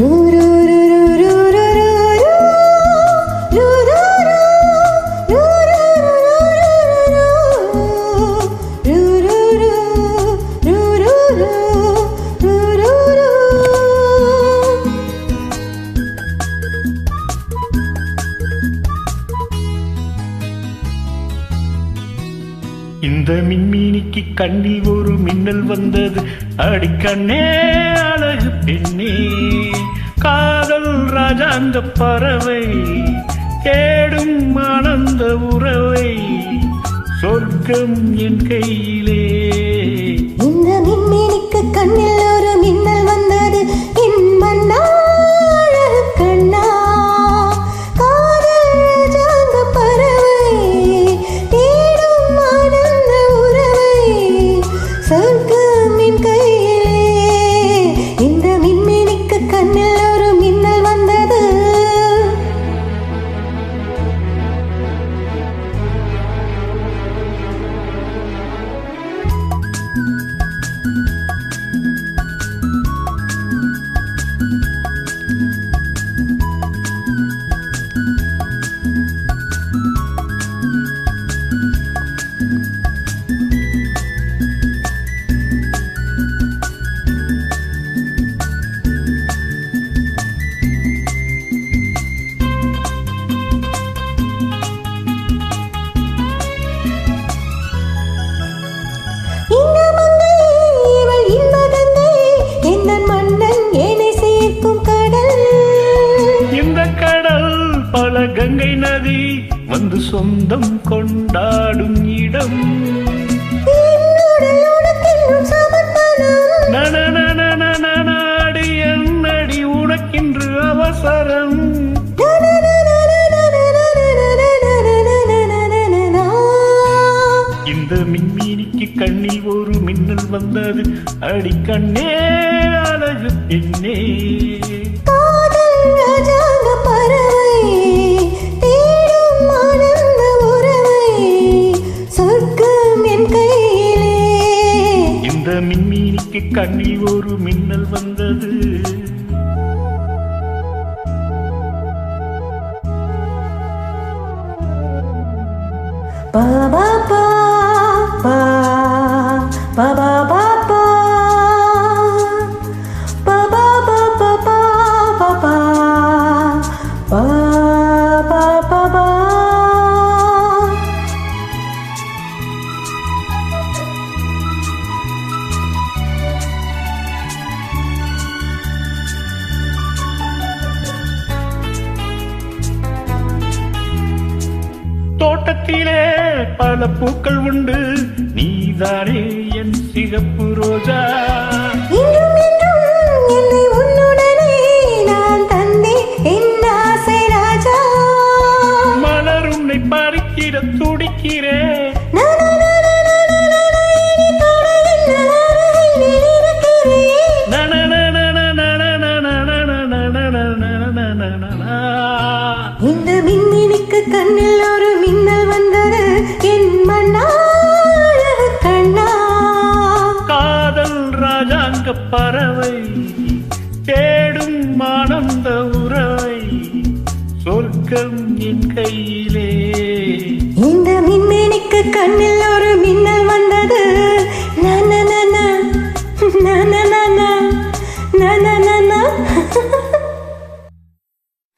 இந்த மின்மீனிக்கு கண்ணில் ஒரு மின்னல் வந்தது. அடிக்கண்ணே. அழகு பெண்ணே. காதல் ராஜாங்க பறவை. தேடும் ஆனந்த உறவை. சொர்க்கம் என் கையிலே. நதி வந்து சொந்தம் கொண்டாடும் இடம். நடி என்னடி உனக்கின்று அவசரம்? இந்த மின்மீனிக்கு கண்ணில் ஒரு மின்னல் வந்தது. அடிக்கண்ணே அழகு பெண்ணே. மின்மீனிக்கு கண்ணில் ஒரு மின்னல் வந்தது பா பா பா பா பா பா பா பா பா பா பா பா பா பா தோட்டத்திலே பல பூக்கள் உண்டு நீதானே என் சிகப்பு ரோஜா மலர் உன்னை பறிக்கிற துடிக்கிறேன் இந்த மின்னினிக்கு கண்ணில் தூக்கம் என் கையிலே. இந்த மின்மேனிக்கு கண்ணில்